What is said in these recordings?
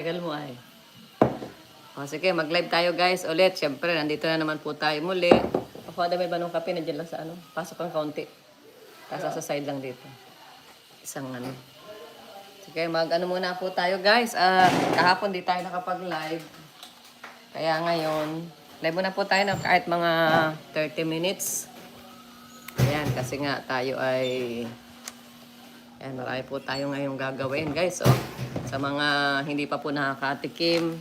Tagal mo ay. O sige, mag-live tayo guys ulit. Siyempre, nandito na naman po tayo muli. Ako, dami ba nung kape? Nandiyan lang sa ano? Pasok ang kaunti. Tapos sa side lang dito. Isang ano. Sige, mag-ano muna po tayo guys. Ah, kahapon di tayo nakapag-live. Kaya ngayon, live muna po tayo ng kahit mga 30 minutes. Ayan, kasi nga tayo ay Ayan, marami po tayo ngayong gagawin, guys. Oh, sa mga hindi pa po nakakatikim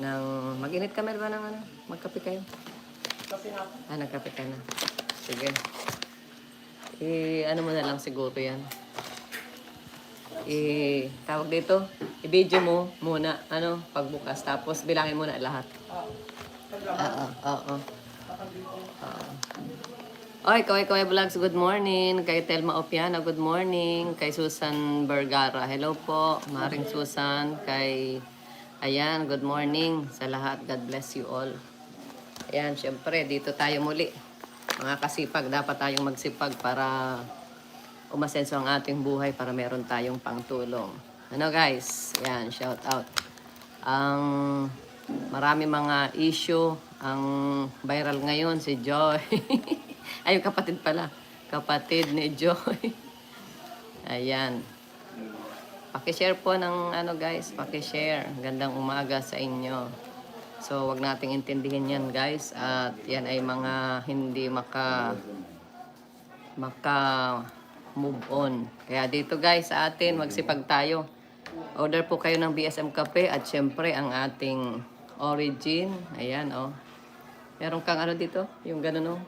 ng... Mag-init ka, ba ng ano? Magkape kayo? Kasi nga, Ah, nagkape ka na. Sige. I, ano mo na lang siguro yan. I, tawag dito, i-video mo muna, ano, pagbukas. Tapos bilangin mo na lahat. Oo, oo. Oo. Oy, Kaway Kaway Vlogs, good morning. Kay Telma Opiana, good morning. Kay Susan Vergara, hello po. Maring Susan, kay... Ayan, good morning sa lahat. God bless you all. Ayan, syempre, dito tayo muli. Mga kasipag, dapat tayong magsipag para umasenso ang ating buhay para meron tayong pangtulong. Ano guys? Ayan, shout out. Ang marami mga issue ang viral ngayon si Joy. Ay, kapatid pala. Kapatid ni Joy. Ayan. Pakishare po ng ano guys, pakishare. Gandang umaga sa inyo. So, wag nating intindihin yan guys. At yan ay mga hindi maka maka move on. Kaya dito guys sa atin, magsipag tayo. Order po kayo ng BSM Cafe at syempre ang ating origin. Ayan oh. Meron kang ano dito? Yung ganun oh.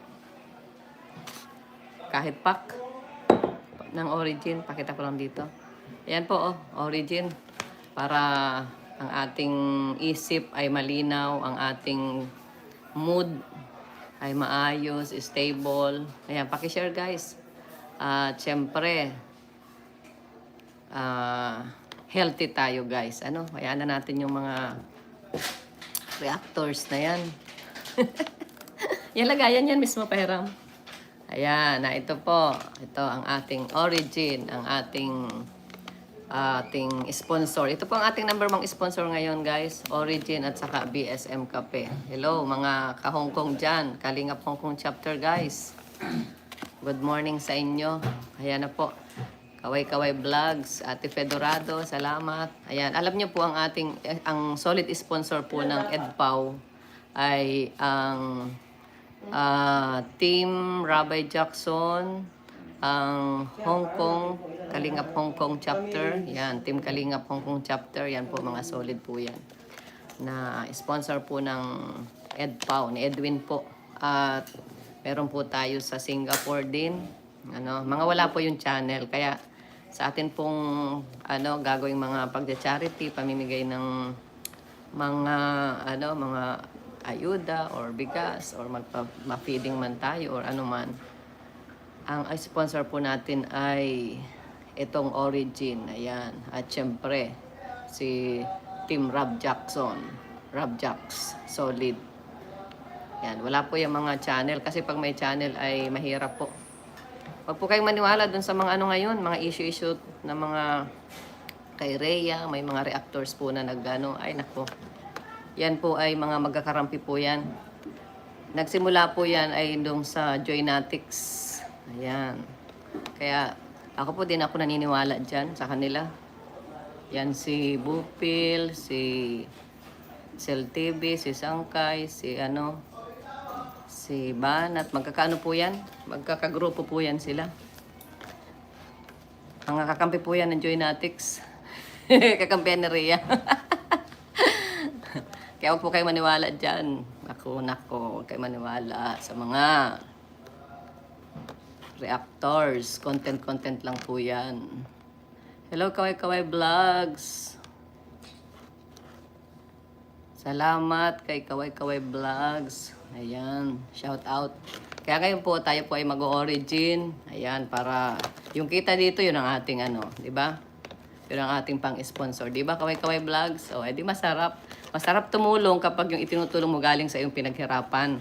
Kahit pack ng origin. Pakita ko lang dito. Ayan po oh, origin. Para ang ating isip ay malinaw, ang ating mood ay maayos, stable. Ayan, pakishare guys. At syempre, ah, healthy tayo guys. Ano, hayaan na natin yung mga reactors na yan. yan lagayan yan mismo, Peram. Ayan, na ito po. Ito ang ating origin, ang ating ating sponsor. Ito po ang ating number one sponsor ngayon, guys. Origin at saka BSM Cafe. Hello, mga ka-Hong dyan. Kalingap Hong Kong chapter, guys. Good morning sa inyo. Ayan na po. Kaway-Kaway Vlogs, Ate Fedorado, salamat. Ayan, alam niyo po ang ating, ang solid sponsor po ng EDPAW ay ang ah, Team Rabbi Jackson, ang Hong Kong, Kalingap Hong Kong chapter. Yan, Team Kalingap Hong Kong chapter. Yan po, mga solid po yan. Na sponsor po ng EDPAW, ni Edwin po. At meron po tayo sa Singapore din. Ano, mga wala po yung channel. Kaya sa atin pong ano, gagawing mga pagda-charity, pamimigay ng mga ano, mga ayuda or bigas or magpa ma-feeding man tayo or ano man. Ang sponsor po natin ay itong Origin. Ayan. At syempre, si Team Rob Jackson. Rob Jacks. Solid. Yan. Wala po yung mga channel. Kasi pag may channel ay mahirap po. Huwag po kayong maniwala dun sa mga ano ngayon, mga issue-issue na mga kay Rhea, may mga reactors po na nagano. Ay, nako. Yan po ay mga magkakarampi po yan. Nagsimula po yan ay dong sa Joynatics. Ayan. Kaya ako po din ako naniniwala dyan sa kanila. Yan si Bupil, si Sel TV, si Sangkay, si ano, si Banat. Magkakaano po yan? Magkakagrupo po yan sila. Mga kakampi po yan ng Joynatics. Kakampihan ni Rhea. Kaya huwag po kayo maniwala dyan. Ako, nako, huwag kayo maniwala sa mga reactors. Content-content lang po yan. Hello, Kaway Kaway Vlogs. Salamat kay Kaway Kaway Vlogs. Ayan, shout out. Kaya ngayon po tayo po ay mag-origin. Ayan, para yung kita dito, yun ang ating ano, di ba? Yun ang ating pang-sponsor. Di ba, Kaway Kaway Vlogs? O, edi masarap. Masarap tumulong kapag yung itinutulong mo galing sa iyong pinaghirapan.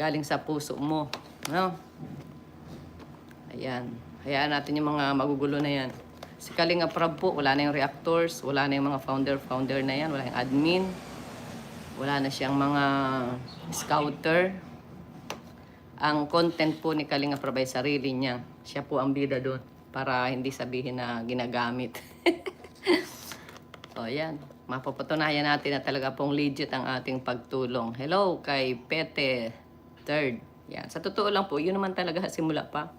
Galing sa puso mo. No? Ayan. Hayaan natin yung mga magugulo na yan. Si Kalinga Prab po, wala na yung reactors, wala na yung mga founder-founder na yan, wala yung admin, wala na siyang mga scouter. Ang content po ni Kalinga Prab ay sarili niya. Siya po ang bida doon para hindi sabihin na ginagamit. so, yan. Mapapatunayan natin na talaga pong legit ang ating pagtulong. Hello kay Pete Third. Yan. Sa totoo lang po, yun naman talaga simula pa.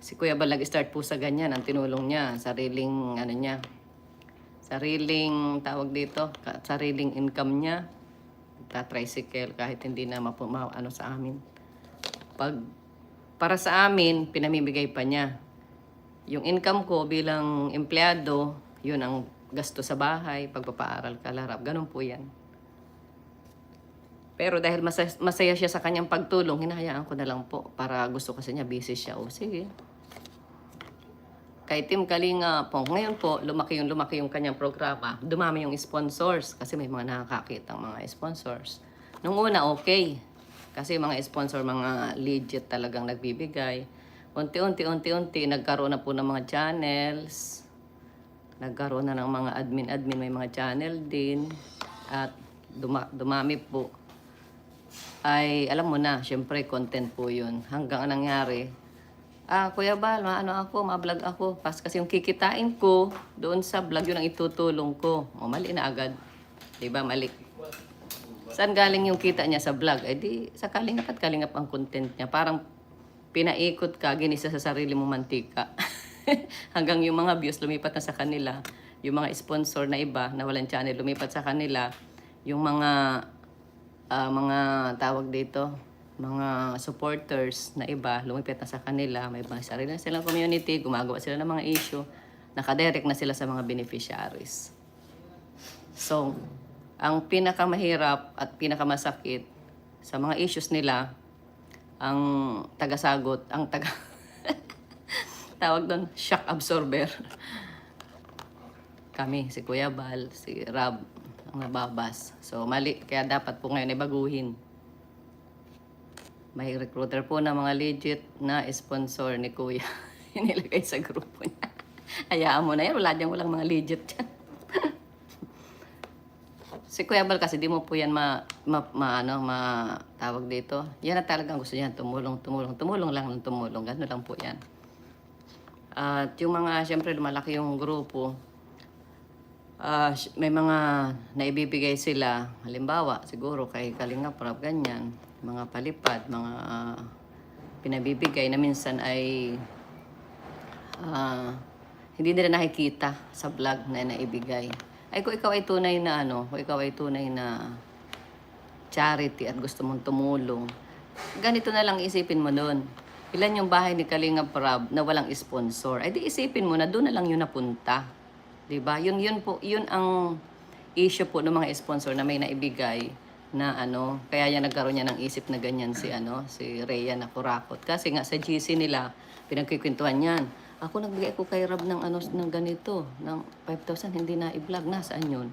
Si Kuya Bal nag-start po sa ganyan. Ang tinulong niya, sariling, ano niya, sariling, tawag dito, sariling income niya. Ta-tricycle kahit hindi na mapu, ma, ano sa amin. Pag, para sa amin, pinamimigay pa niya. Yung income ko bilang empleyado, yun ang gasto sa bahay, pagpapaaral, kalarap. Ganun po yan. Pero dahil masaya, masaya siya sa kanyang pagtulong, hinahayaan ko na lang po para gusto kasi niya busy siya. O sige. Kay Tim Kalinga po, ngayon po, lumaki yung lumaki yung kanyang programa. Dumami yung sponsors kasi may mga nakakakita mga sponsors. Nung una, okay. Kasi mga sponsor, mga legit talagang nagbibigay. Unti-unti, unti-unti, nagkaroon na po ng mga channels. Nagkaroon na ng mga admin-admin, may mga channel din. At duma- dumami po ay alam mo na, syempre content po yun. Hanggang nangyari, ah, Kuya Bal, ano ako, ma-vlog ako. Pas kasi yung kikitain ko doon sa vlog, yun ang itutulong ko. O, mali na agad. Di ba, mali. Saan galing yung kita niya sa vlog? Eh di, sa kalingap at kalingap ang content niya. Parang pinaikot ka, ginisa sa sarili mo mantika. Hanggang yung mga views lumipat na sa kanila. Yung mga sponsor na iba na walang channel lumipat sa kanila. Yung mga ah, mga tawag dito, mga supporters na iba, lumipat na sa kanila, may mga sarili na silang community, gumagawa sila ng mga issue, nakadirect na sila sa mga beneficiaries. So, ang pinakamahirap at pinakamasakit sa mga issues nila, ang tagasagot, ang taga tawag doon, shock absorber. Kami, si Kuya Bal, si Rab, ang nababas. So, mali. Kaya dapat po ngayon ay baguhin. May recruiter po na mga legit na sponsor ni Kuya. Inilagay sa grupo niya. Hayaan mo na yan. Wala dyan walang mga legit dyan. Si Kuya Bal kasi di mo po yan ma, ma, ma, ano, ma tawag dito. Yan na talagang gusto niya. Tumulong, tumulong, tumulong lang ng tumulong. Ganun lang po yan. At yung mga, syempre, lumalaki yung grupo. Sy- may mga naibibigay sila, halimbawa, siguro kay Kalinga Prab, ganyan, mga palipad, mga ah, pinabibigay na minsan ay ah, hindi nila nakikita sa vlog na naibigay. Ay kung ikaw ay tunay na ano, kung ikaw ay tunay na charity at gusto mong tumulong, ganito na lang isipin mo doon. Ilan yung bahay ni Kalinga Prab na walang sponsor? Ay di isipin mo na doon na lang yun napunta. 'Di ba? Yun yun po, yun ang issue po ng mga sponsor na may naibigay na ano, kaya yan nagkaroon niya ng isip na ganyan si ano, si Rhea na kurakot. Kasi nga sa GC nila, pinagkikwentuhan yan. Ako nagbigay ko kay Rab ng ano ng ganito, ng 5,000 hindi na i-vlog nasaan yun?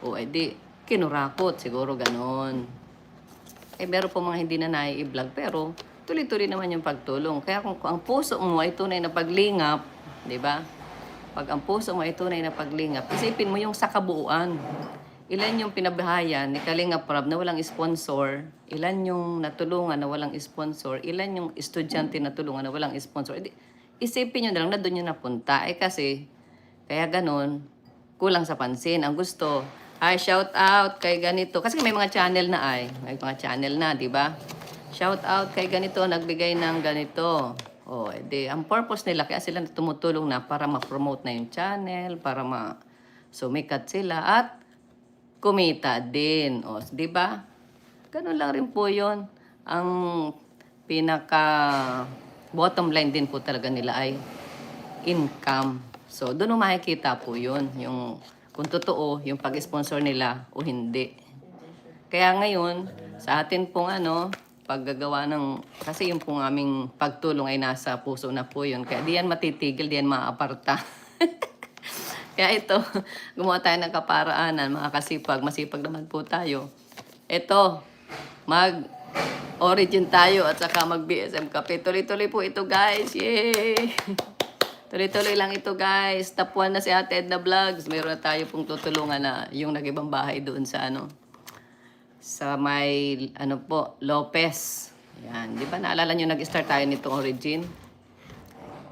O edi kinurakot siguro ganon. Eh, meron po mga hindi na nai-vlog, pero tuloy-tuloy naman yung pagtulong. Kaya kung, kung ang puso mo ay tunay na paglingap, di ba? Pag ang puso mo ay tunay na paglingap, isipin mo yung sa kabuuan. Ilan yung pinabahayan ni Kalinga Prab na walang sponsor? Ilan yung natulungan na walang sponsor? Ilan yung estudyante na tulungan na walang sponsor? Edi, isipin nyo na lang na doon yung napunta. Eh kasi, kaya ganun, kulang sa pansin. Ang gusto, ay shout out kay ganito. Kasi may mga channel na ay. May mga channel na, di ba? Shout out kay ganito, nagbigay ng ganito. O, edi, ang purpose nila, kaya sila tumutulong na para ma-promote na yung channel, para ma sumikat sila, at kumita din. O, di ba? Ganun lang rin po yon Ang pinaka bottom line din po talaga nila ay income. So, doon makikita po yun, yung kung totoo, yung pag-sponsor nila o hindi. Kaya ngayon, sa atin pong ano, paggagawa ng, kasi yung pong aming pagtulong ay nasa puso na po yun. Kaya di yan matitigil, di yan maaparta. Kaya ito, gumawa tayo ng kaparaanan, mga kasipag, masipag naman po tayo. Ito, mag origin tayo at saka mag BSM Cafe. Tuloy-tuloy po ito guys. Yay! Tuloy-tuloy lang ito guys. Tapuan na si Ate Edna Vlogs. Mayroon na tayo pong tutulungan na yung nag-ibang bahay doon sa ano. Sa may, ano po, Lopez. Yan. Di ba naalala nyo nag-start tayo nitong origin?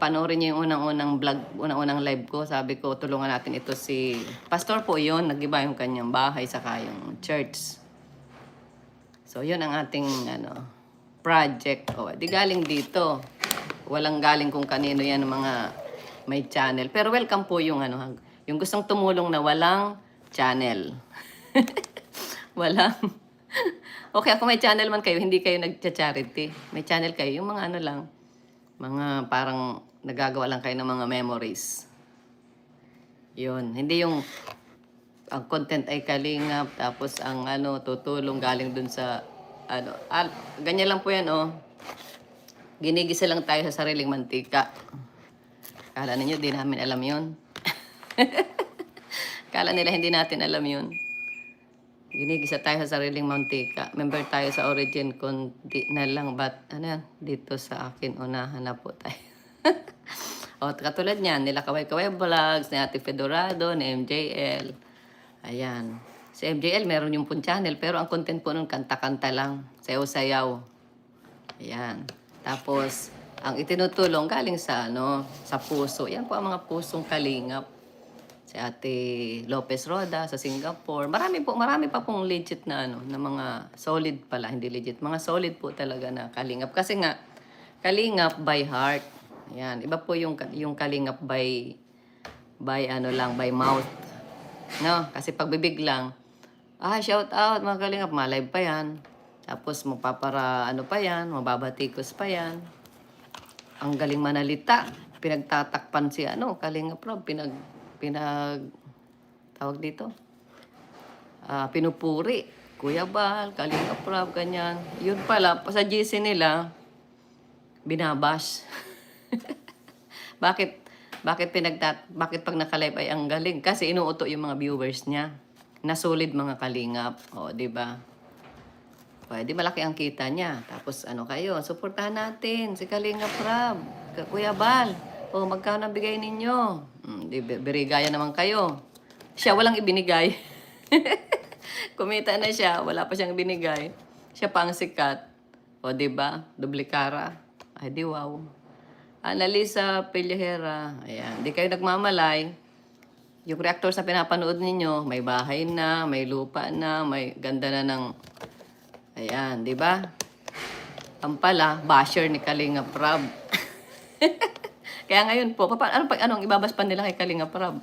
Panoorin niyo yung unang-unang vlog, unang-unang live ko. Sabi ko, tulungan natin ito si... Pastor po yon Nag-iba yung kanyang bahay saka yung church. So, yun ang ating ano, project. O, di galing dito. Walang galing kung kanino yan mga may channel. Pero welcome po yung ano, yung gustong tumulong na walang channel. walang. okay, ako may channel man kayo, hindi kayo nagcha-charity. May channel kayo, yung mga ano lang, mga parang nagagawa lang kayo ng mga memories. Yun, hindi yung ang content ay kalingap, tapos ang ano, tutulong galing dun sa, ano, al, ganyan lang po yan, oh. Ginigisa lang tayo sa sariling mantika. Kala ninyo, di namin alam yun. Kala nila hindi natin alam yun. Ginigisa tayo sa sariling mantika. Member tayo sa origin, kundi na lang, but ano yan, dito sa akin, unahan na po tayo. o, katulad niyan, nila Kaway-Kaway Vlogs, ni Ate Fedorado, ni MJL. Ayan. Si MJL, meron yung pun channel, pero ang content po nun, kanta-kanta lang. Sayaw-sayaw. Ayan. Tapos, ang itinutulong galing sa ano, sa puso. Yan po ang mga pusong kalingap. Si Ate Lopez Roda sa Singapore. Marami po, marami pa pong legit na ano, na mga solid pala, hindi legit. Mga solid po talaga na kalingap. Kasi nga, kalingap by heart. Ayan. Iba po yung, yung kalingap by, by ano lang, by mouth. No? Kasi pag bibig lang, ah, shout out mga kalingap, malive pa yan. Tapos magpapara ano pa yan, mababatikos pa yan. Ang galing manalita. Pinagtatakpan si ano, Kalingap Rob, pinag pinag tawag dito. Ah, pinupuri. Kuya Bal, Kalingap Rob, ganyan. Yun pala, pa sa GC nila, binabash. bakit bakit pinagtat bakit pag naka-live ay ang galing kasi inuuto yung mga viewers niya na solid mga kalingap o di ba Pwede malaki ang kita niya. Tapos ano kayo, suportahan natin si Kalinga Prab, Ka- Kuya Bal. O magkano ang bigay ninyo? Hmm, di, bi- birigaya naman kayo. Siya walang ibinigay. Kumita na siya, wala pa siyang binigay. Siya pa ang sikat. O di ba? Dublikara. Ay di wow. Analisa Pellejera. Ayan. Di kayo nagmamalay. Yung reactors na pinapanood ninyo, may bahay na, may lupa na, may ganda na ng Ayan, di ba? Ang pala, basher ni Kalinga Prab. Kaya ngayon po, papa, ano, pag, anong ibabas pa nila kay Kalinga Prab?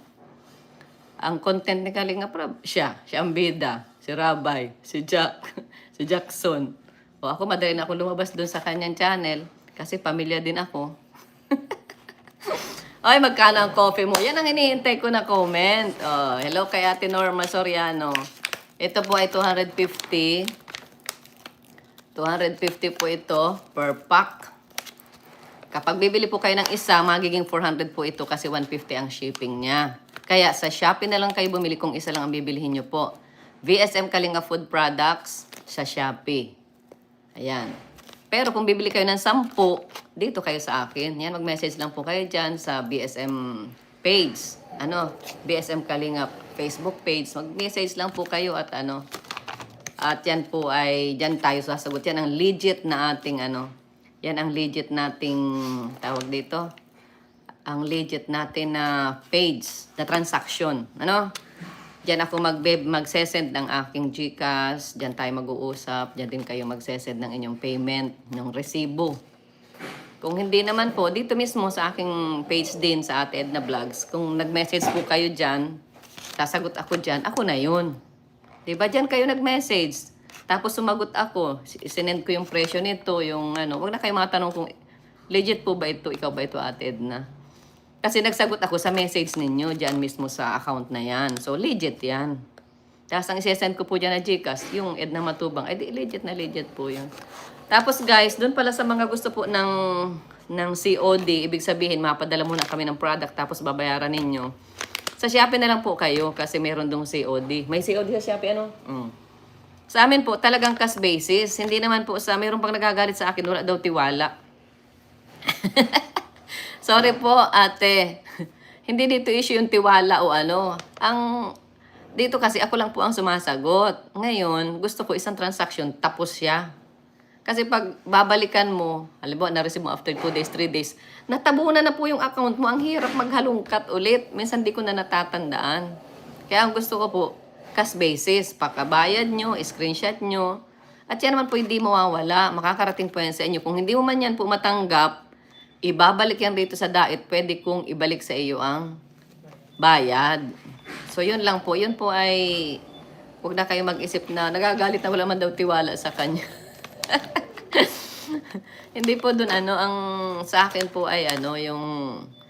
Ang content ni Kalinga Prab, siya. Siya ang bida. Si Rabay. Si Jack. si Jackson. O ako, madali na ako lumabas doon sa kanyang channel. Kasi pamilya din ako. Ay, magkano ang coffee mo? Yan ang hinihintay ko na comment. Oh, hello kay Ate Norma Soriano. Ito po ay 250. 250 po ito per pack. Kapag bibili po kayo ng isa, magiging 400 po ito kasi 150 ang shipping niya. Kaya sa Shopee na lang kayo bumili kung isa lang ang bibilihin nyo po. VSM Kalinga Food Products sa Shopee. Ayan. Pero kung bibili kayo ng 10, dito kayo sa akin. Yan, mag-message lang po kayo dyan sa BSM page. Ano? BSM Kalinga Facebook page. Mag-message lang po kayo at ano, at yan po ay, dyan tayo sasagot. Yan ang legit na ating ano, yan ang legit nating, tawag dito, ang legit natin na page, na transaction. Ano? Diyan ako mag magsesend ng aking GCash, diyan tayo mag-uusap, diyan din kayo magsesend ng inyong payment, ng resibo. Kung hindi naman po, dito mismo sa aking page din sa Ate Edna Vlogs, kung nag-message po kayo dyan, sasagot ako dyan, ako na yun. Diba dyan kayo nag-message? Tapos sumagot ako, sinend ko yung presyo nito, yung ano, wag na kayo matanong kung legit po ba ito, ikaw ba ito Ate Edna? Kasi nagsagot ako sa message ninyo dyan mismo sa account na yan. So legit yan. Tapos ang isesend ko po dyan na Gcash, yung Edna Matubang, eh legit na legit po yun. Tapos guys, doon pala sa mga gusto po ng, ng COD, ibig sabihin, mapadala muna kami ng product tapos babayaran ninyo. Sa Shopee na lang po kayo kasi meron dong COD. May COD sa Shopee, ano? Mm. Sa amin po, talagang cash basis. Hindi naman po sa, meron pang nagagalit sa akin, wala daw tiwala. Sorry po, ate. Hindi dito issue yung tiwala o ano. Ang dito kasi ako lang po ang sumasagot. Ngayon, gusto ko isang transaction tapos siya. Kasi pag babalikan mo, halimbawa na-receive mo after 2 days, 3 days, natabunan na po yung account mo. Ang hirap maghalungkat ulit. Minsan di ko na natatandaan. Kaya ang gusto ko po, cash basis. Pakabayad nyo, screenshot nyo. At yan naman po hindi mawawala. Makakarating po yan sa inyo. Kung hindi mo man yan po matanggap, ibabalik yan dito sa dait. Pwede kong ibalik sa iyo ang bayad. So yun lang po. Yun po ay huwag na kayo mag-isip na nagagalit na wala man daw tiwala sa kanya. Hindi po dun ano, ang sa akin po ay ano, yung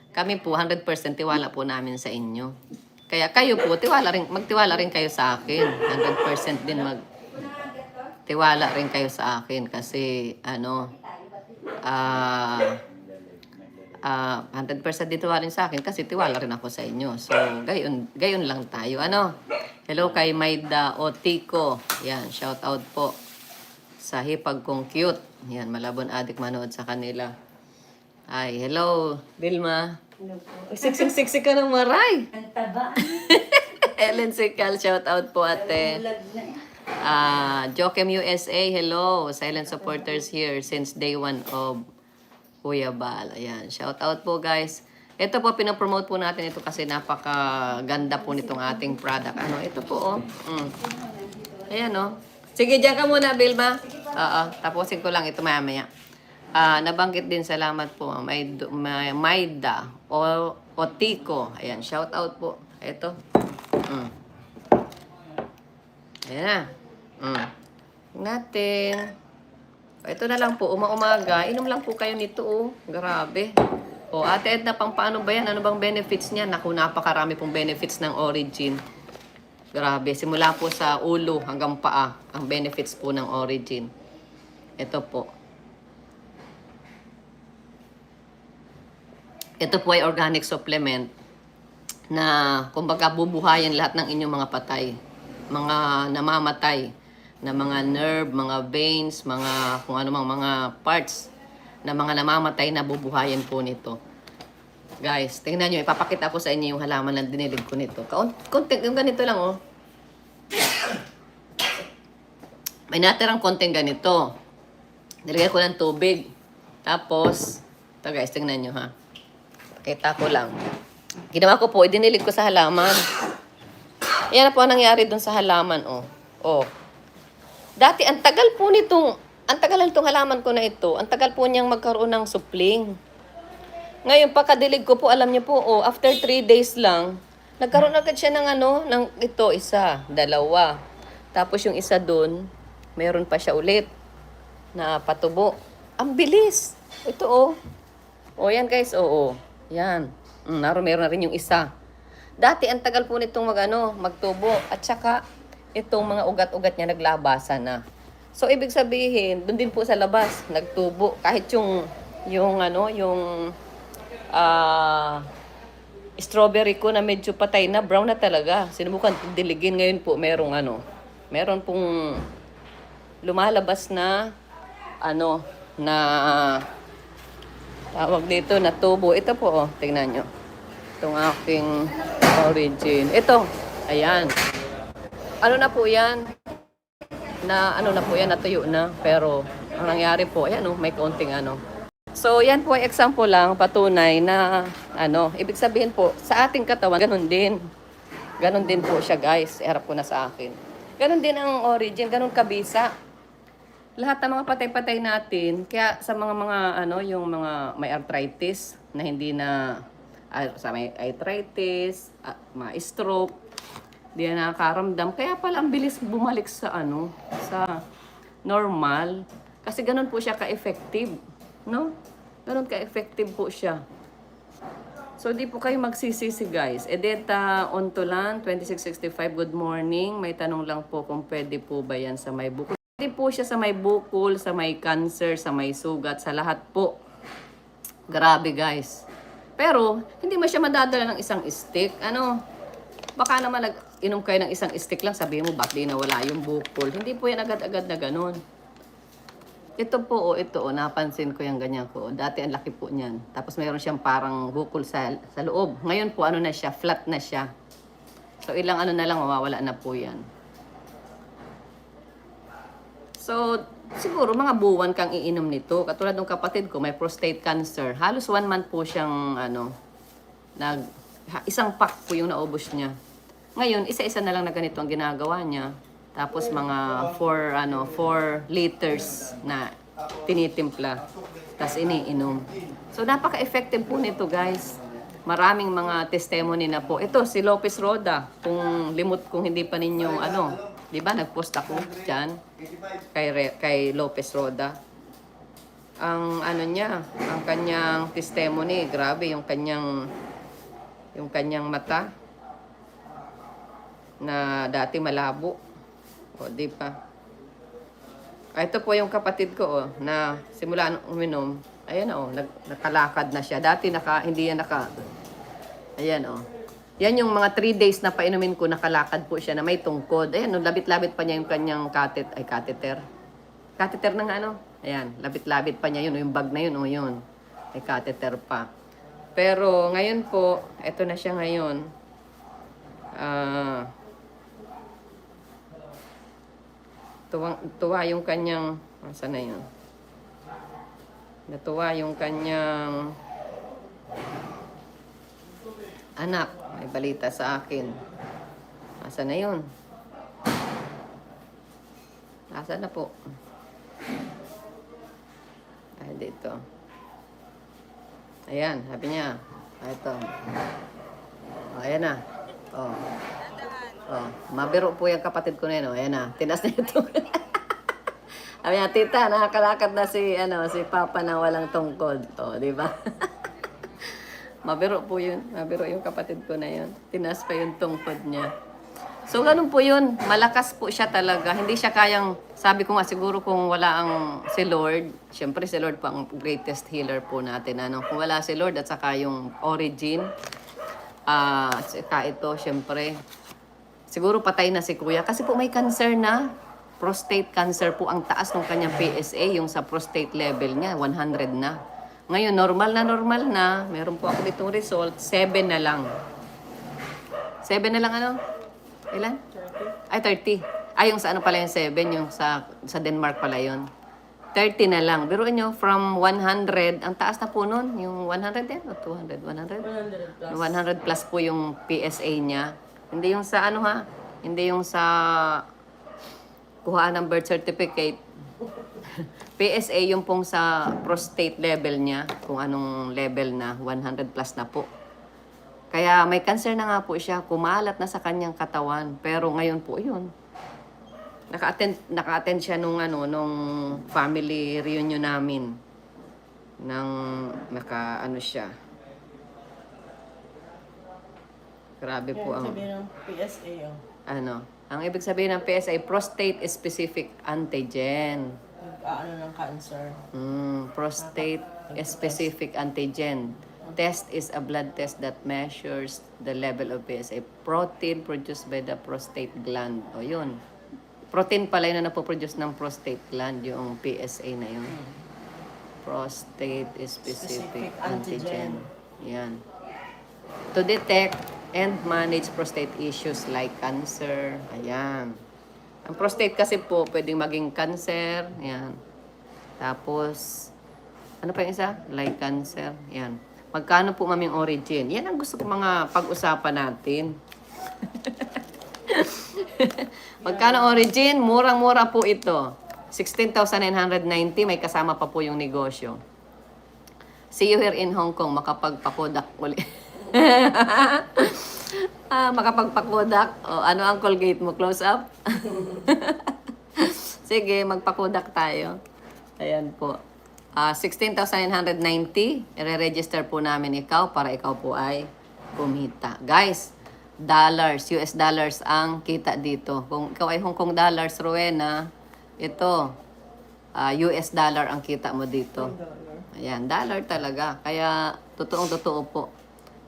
kami po 100% tiwala po namin sa inyo. Kaya kayo po, tiwala rin, magtiwala rin kayo sa akin. 100% din mag tiwala rin kayo sa akin kasi ano, ah ah 100% din tiwala rin sa akin kasi tiwala rin ako sa inyo. So, gayon, gayon lang tayo. Ano? Hello kay Maida Otico. Yan, shout out po sa hipag kong cute. Yan, malabon adik manood sa kanila. Ay, hello, Vilma. Siksik-siksik ka ng maray. Ang taba. Ellen Sikal, shout out po ate. Ah, Jokem USA, hello. Silent supporters here since day one of Kuya Bal. Ayan, shout out po guys. Ito po, pinapromote po natin ito kasi napakaganda po nitong ating product. Ano, ito po, oh. Mm. Ayan, oh. Sige, dyan ka muna, Bilma. Oo, tapusin ko lang ito maya-maya. Ah, nabanggit din, salamat po, Maid, Maida o Otico. Ayan, shout out po. Ito. Mm. Ayan na. Mm. Natin. Ito na lang po, uma-umaga. Inom lang po kayo nito, oh. Grabe. O, Ate Edna, pang paano ba yan? Ano bang benefits niya? Naku, napakarami pong benefits ng Origin. Grabe. Simula po sa ulo hanggang paa, ang benefits po ng Origin. Ito po. Ito po ay organic supplement na kumbaga bubuhayin lahat ng inyong mga patay. Mga namamatay na mga nerve, mga veins, mga kung ano mang mga parts na mga namamatay na bubuhayin po nito. Guys, tingnan nyo, ipapakita ko sa inyo yung halaman na dinilig ko nito. Konting, yung ganito lang, oh. May natirang konting ganito. Nilagay ko ng tubig. Tapos, ito guys, tingnan nyo ha. Pakita ko lang. Ginawa ko po, idinilig ko sa halaman. Yan na po ang nangyari dun sa halaman, oh. Oh. Dati, ang tagal po nitong, ang tagal nitong halaman ko na ito, ang tagal po niyang magkaroon ng supling. Ngayon, pagkadilig ko po, alam niyo po, oh, after 3 days lang, nagkaroon agad siya ng ano, ng ito, isa, dalawa. Tapos yung isa doon, mayroon pa siya ulit na patubo. Ang bilis. Ito, oh. O, yan guys, oo. Yan. Mm, naroon, meron na rin yung isa. Dati, ang tagal po nitong mag, ano, magtubo. At saka, itong mga ugat-ugat niya naglabasan na. So, ibig sabihin, doon din po sa labas, nagtubo. Kahit yung, yung ano, yung, ah, strawberry ko na medyo patay na, brown na talaga. Sinubukan diligin. Ngayon po, merong ano, meron pong lumalabas na, ano, na, tawag dito, na tubo. Ito po, oh, tingnan nyo. Itong aking origin. Ito, ayan. Ano na po yan? Na, ano na po yan, natuyo na. Pero, ang nangyari po, ayan oh, may kaunting ano. So, yan po ay example lang, patunay na, ano, ibig sabihin po, sa ating katawan, ganun din. Ganun din po siya, guys. Erap ko na sa akin. Ganun din ang origin, ganun kabisa. Lahat ng mga patay-patay natin, kaya sa mga mga ano, yung mga may arthritis na hindi na ah, sa may arthritis, ah, mga stroke, di na nakakaramdam. Kaya pala ang bilis bumalik sa ano, sa normal. Kasi ganun po siya ka-effective, no? Ganun ka-effective po siya. So, di po kayo magsisisi, guys. Edeta Ontolan, 2665, good morning. May tanong lang po kung pwede po ba yan sa may bukol. Pwede po siya sa may bukol, sa may cancer, sa may sugat, sa lahat po. Grabe, guys. Pero, hindi mo siya madadala ng isang stick. Ano, baka naman nag-inom kayo ng isang stick lang, sabihin mo, ba't di nawala yung bukol? Hindi po yan agad-agad na ganun. Ito po, oh, ito, oh, napansin ko yung ganyan ko. Dati ang laki po niyan. Tapos mayroon siyang parang bukol sa, sa loob. Ngayon po, ano na siya, flat na siya. So, ilang ano na lang, mawawala na po yan. So, siguro mga buwan kang iinom nito. Katulad ng kapatid ko, may prostate cancer. Halos one month po siyang, ano, nag, isang pack po yung naubos niya. Ngayon, isa-isa na lang na ganito ang ginagawa niya. Tapos mga 4 ano, 4 liters na tinitimpla. Tapos iniinom. So, napaka-effective po nito, guys. Maraming mga testimony na po. Ito, si Lopez Roda. Kung limot, kung hindi pa ninyo, ano, di ba, nag-post ako dyan kay, Re- kay Lopez Roda. Ang ano niya, ang kanyang testimony, grabe yung kanyang yung kanyang mata na dati malabo. O, di pa. Ah, ito po yung kapatid ko, oh, na simula nung uminom, ayan, oh, nag, nakalakad na siya. Dati naka, hindi yan naka, ayan, oh. Yan yung mga 3 days na painumin ko, nakalakad po siya na may tungkod. Ayan, no, labit-labit pa niya yung kanyang katet, ay catheter. Catheter ng ano? Ayan, labit-labit pa niya yun, oh, yung bag na yun, oh, yun. May catheter pa. Pero ngayon po, eto na siya ngayon. Ah, tuwang, tuwa yung kanyang, asa na yun? Natuwa yung kanyang anak. May balita sa akin. Asa na yun? Asa na po? Ay, dito. Ayan, sabi niya. Ah, Ito. Oh, ayan na. Oh. Oh, mabiro po yung kapatid ko na yun. Oh, ayan na. Tinas na ito. sabi niya, tita, nakakalakad na si, ano, si Papa na walang tungkod. Oh, di ba? mabiro po yun. Mabiro yung kapatid ko na yun. Tinas pa yung tungkod niya. So, ganun po yun. Malakas po siya talaga. Hindi siya kayang, sabi ko nga, siguro kung wala ang si Lord, syempre si Lord po ang greatest healer po natin. Ano? Kung wala si Lord at saka yung origin, ah at saka ito, syempre, siguro patay na si Kuya. Kasi po may cancer na. Prostate cancer po ang taas ng kanyang PSA, yung sa prostate level niya, 100 na. Ngayon, normal na normal na. Meron po ako ditong result, 7 na lang. 7 na lang ano? Ilan? 30. Ay, 30. Ay, yung sa ano pala yung 7, yung sa, sa Denmark pala yun. 30 na lang. Biruin nyo, from 100, ang taas na po nun, yung 100 din, o 200, 100? 100 plus. 100 plus po yung PSA niya. Hindi yung sa ano ha, hindi yung sa kuhaan ng birth certificate. PSA yung pong sa prostate level niya, kung anong level na, 100 plus na po. Kaya may cancer na nga po siya, kumalat na sa kanyang katawan. Pero ngayon po yun. Naka-attend, naka-attend siya nung, ano, nung family reunion namin. Nang naka, ano siya. Grabe po ang, Sabi ng PSA, oh. ano, ang ibig sabihin ng PSA, prostate specific antigen. Nag-ano ng cancer. Mm, prostate specific antigen. Test is a blood test that measures the level of PSA protein produced by the prostate gland. O yun. Protein pala yun na napoproduce ng prostate gland, yung PSA na yun. Prostate specific, Specific antigen. antigen. Yan. To detect and manage prostate issues like cancer. Ayan. Ang prostate kasi po, pwedeng maging cancer. Yan. Tapos, ano pa yung isa? Like cancer. Yan. Magkano po maming origin? Yan ang gusto ko mga pag-usapan natin. Magkano origin? Murang-mura po ito. 16,990. May kasama pa po yung negosyo. See you here in Hong Kong. Makapagpakodak uli. ah, makapagpakodak. O, ano ang Colgate mo? Close up? Sige, magpakodak tayo. Ayan po. Ah, 16,990. I-register po namin ikaw para ikaw po ay kumita. Guys, dollars, US dollars ang kita dito. Kung ikaw ay Hong Kong dollars, Rowena, ito, ah, US dollar ang kita mo dito. Ayan, dollar talaga. Kaya, totoong totoo po.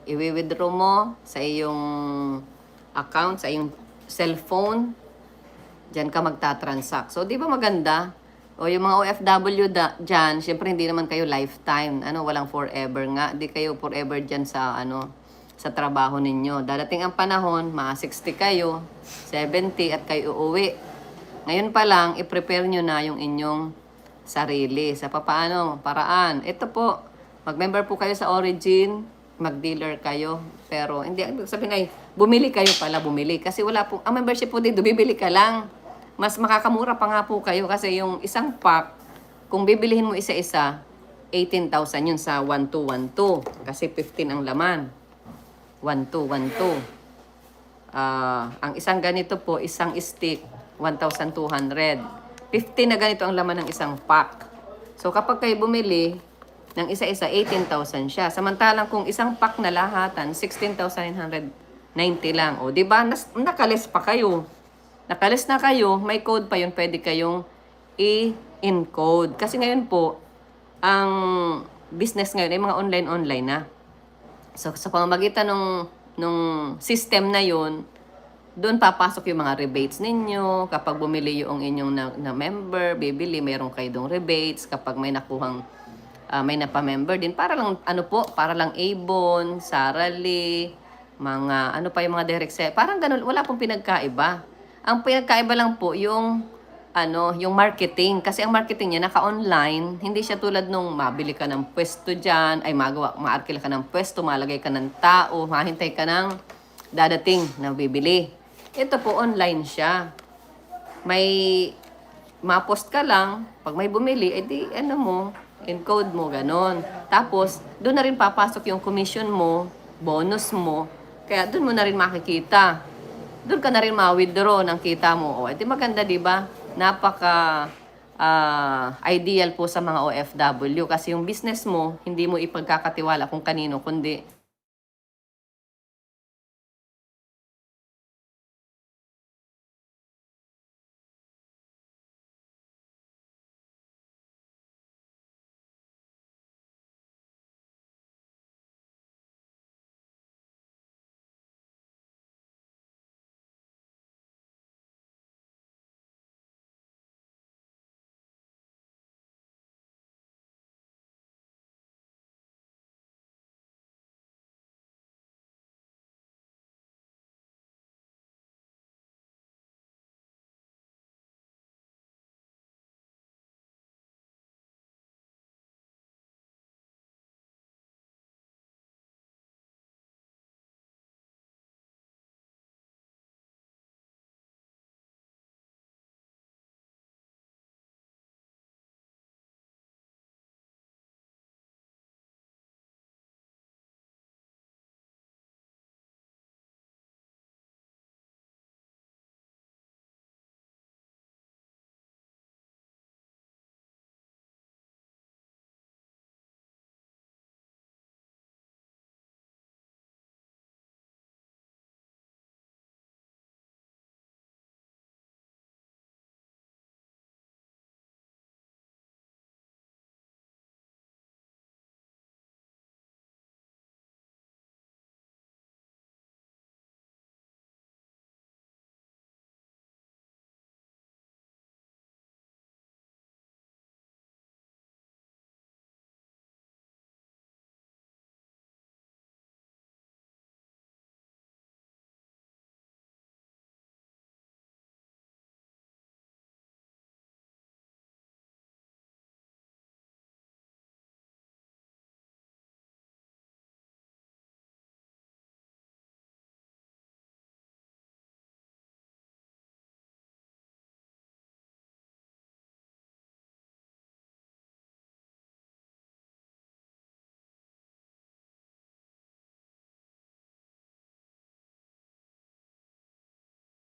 I-withdraw mo sa iyong account, sa iyong cellphone, Diyan ka magta-transact. So, di ba maganda? O yung mga OFW da, dyan, syempre hindi naman kayo lifetime. Ano, walang forever nga. Di kayo forever dyan sa, ano, sa trabaho ninyo. Dadating ang panahon, mga 60 kayo, 70 at kayo uuwi. Ngayon pa lang, i-prepare nyo na yung inyong sarili. Sa papaano, paraan. Ito po, mag-member po kayo sa Origin, mag-dealer kayo. Pero hindi, sabihin ay, bumili kayo pala, bumili. Kasi wala po, ang membership po dito, bibili ka lang. Mas makakamura pa nga po kayo kasi yung isang pack, kung bibilihin mo isa-isa, 18,000 yun sa 1212. Kasi 15 ang laman. 1212. Ah, ang isang ganito po, isang stick, 1,200. 50 na ganito ang laman ng isang pack. So kapag kayo bumili ng isa-isa, 18,000 siya. Samantalang kung isang pack na lahatan, 16,990 lang. O, di ba? Nakalis pa kayo. Nakalis na kayo, may code pa yun, pwede kayong i-encode. Kasi ngayon po, ang business ngayon ay mga online-online na. So, sa pamamagitan ng nung system na yun, doon papasok yung mga rebates ninyo. Kapag bumili yung inyong na, na member, bibili, mayroon kayo dong rebates. Kapag may nakuhang, ah, may napamember din. Para lang, ano po, para lang Avon, Sarali, mga, ano pa yung mga direct sale. Parang ganun, wala pong pinagkaiba. Ang pinagkaiba lang po yung ano, yung marketing. Kasi ang marketing niya naka-online, hindi siya tulad nung mabili ka ng pwesto dyan, ay magawa, maarkila ka ng pwesto, malagay ka ng tao, mahintay ka ng dadating na bibili. Ito po, online siya. May ma-post ka lang, pag may bumili, edi ano mo, encode mo, ganon. Tapos, doon na rin papasok yung commission mo, bonus mo, kaya doon mo na rin makikita doon ka na rin ma-withdraw ng kita mo. O, edi maganda, di ba? Napaka ah, ideal po sa mga OFW kasi yung business mo, hindi mo ipagkakatiwala kung kanino, kundi